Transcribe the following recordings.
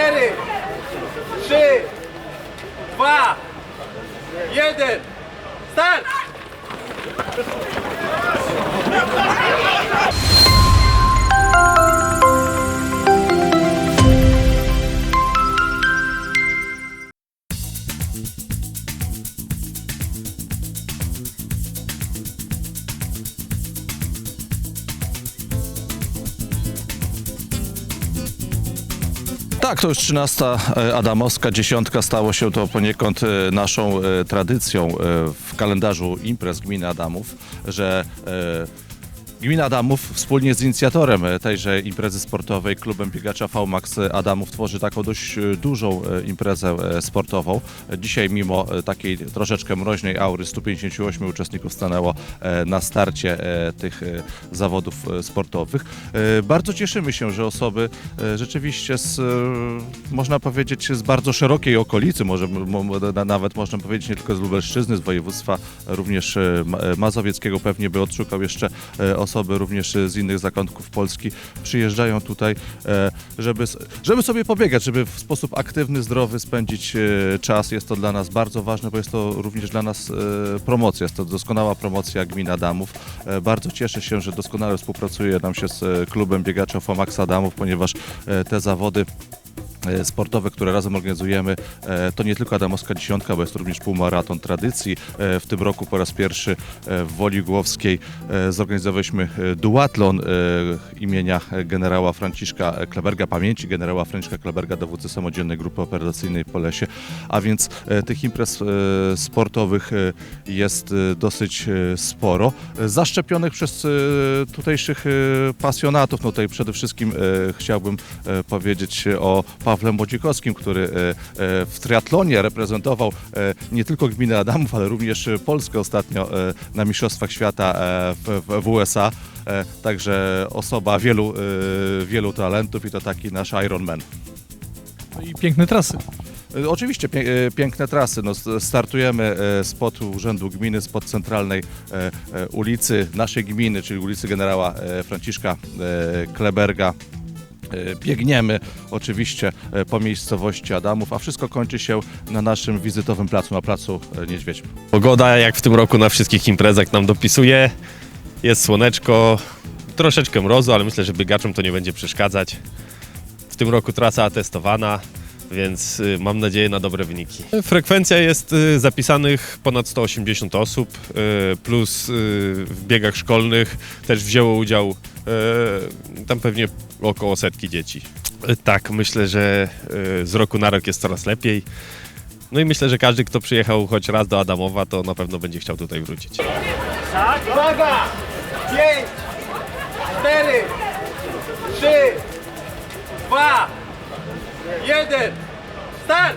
cztery, trzy, dwa, jeden. Start! Tak, to już 13 e, Adamowska dziesiątka. Stało się to poniekąd e, naszą e, tradycją w kalendarzu imprez gminy Adamów, że Gmina Adamów wspólnie z inicjatorem e, tejże imprezy sportowej, klubem biegacza VMAX Adamów tworzy taką dość e, dużą e, imprezę sportową. Dzisiaj mimo takiej troszeczkę mroźnej aury 158 uczestników stanęło na starcie tych zawodów sportowych. Bardzo cieszymy się, że osoby rzeczywiście z, można powiedzieć, z bardzo szerokiej okolicy, może mo- mo- na- nawet można powiedzieć nie tylko z Lubelszczyzny, z województwa również Ma- mazowieckiego, pewnie by odszukał jeszcze e, osoby również e, z innych zakątków Polski, przyjeżdżają tutaj, e, żeby, żeby sobie pobiegać, żeby w sposób aktywny, zdrowy spędzić e, czas. Jest to dla nas bardzo ważne, bo jest to również dla nas e, promocja, jest to doskonała promocja gmina Adamów. E, Bardzo cieszę się, że doskonale współpracuje nam się z klubem biegaczy Fomax Adamów, ponieważ te zawody sportowe, które razem organizujemy, e, to nie tylko Adamowska Dziesiątka, bo jest również półmaraton tradycji. E, W tym roku po raz pierwszy e, w Woli Głowskiej e, zorganizowaliśmy e, duatlon e, imienia generała Franciszka Kleberga, pamięci generała Franciszka Kleberga, dowódcy samodzielnej grupy operacyjnej po lesie. A więc e, tych imprez e, sportowych e, jest e, dosyć e, sporo. E, Zaszczepionych przez e, tutejszych e, pasjonatów, no tutaj przede wszystkim e, chciałbym e, powiedzieć o Pawle Młodzikowskim, który e, e, w triatlonie reprezentował e, nie tylko gminę Adamów, ale również Polskę ostatnio na Mistrzostwach Świata w, USA. Także osoba wielu, wielu talentów i to taki nasz Ironman. No i piękne trasy. Oczywiście piękne trasy. No, startujemy spod Urzędu Gminy, spod centralnej ulicy naszej gminy, czyli ulicy generała Franciszka Kleberga. E, Biegniemy oczywiście e, po miejscowości Adamów, a wszystko kończy się na naszym wizytowym placu, na placu e, Niedźwiedź. Pogoda, jak w tym roku na wszystkich imprezach nam dopisuje. Jest słoneczko, troszeczkę mrozu, ale myślę, że biegaczom to nie będzie przeszkadzać. W tym roku trasa atestowana, więc y, mam nadzieję na dobre wyniki. Frekwencja jest y, zapisanych ponad 180 osób, y, plus w biegach szkolnych też wzięło udział tam pewnie około setki dzieci. Y, Tak, myślę, że y, z roku na rok jest coraz lepiej. No i myślę, że każdy, kto przyjechał choć raz do Adamowa, to na pewno będzie chciał tutaj wrócić. Uwaga! Pięć, cztery, trzy, dwa, jeden. Start!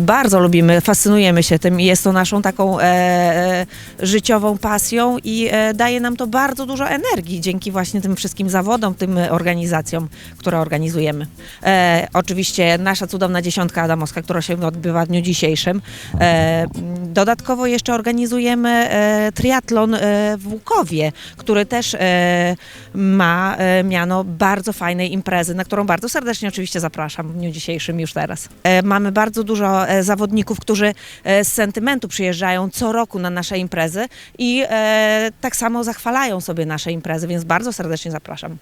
Bardzo lubimy, fascynujemy się tym i jest to naszą taką e, e, życiową pasją i e, daje nam to bardzo dużo energii dzięki właśnie tym wszystkim zawodom, tym organizacjom, które organizujemy. E, oczywiście nasza cudowna dziesiątka Adamowska, która się odbywa w dniu dzisiejszym. E, dodatkowo jeszcze organizujemy e, triatlon e, w Łukowie, który też e, ma e, miano bardzo fajnej imprezy, na którą bardzo serdecznie oczywiście zapraszam w dniu dzisiejszym już teraz. E, mamy bardzo dużo e, zawodników, którzy e, z sentymentu przyjeżdżają co roku na nasze imprezy i e, tak samo zachwalają sobie nasze imprezy, więc bardzo serdecznie zapraszam.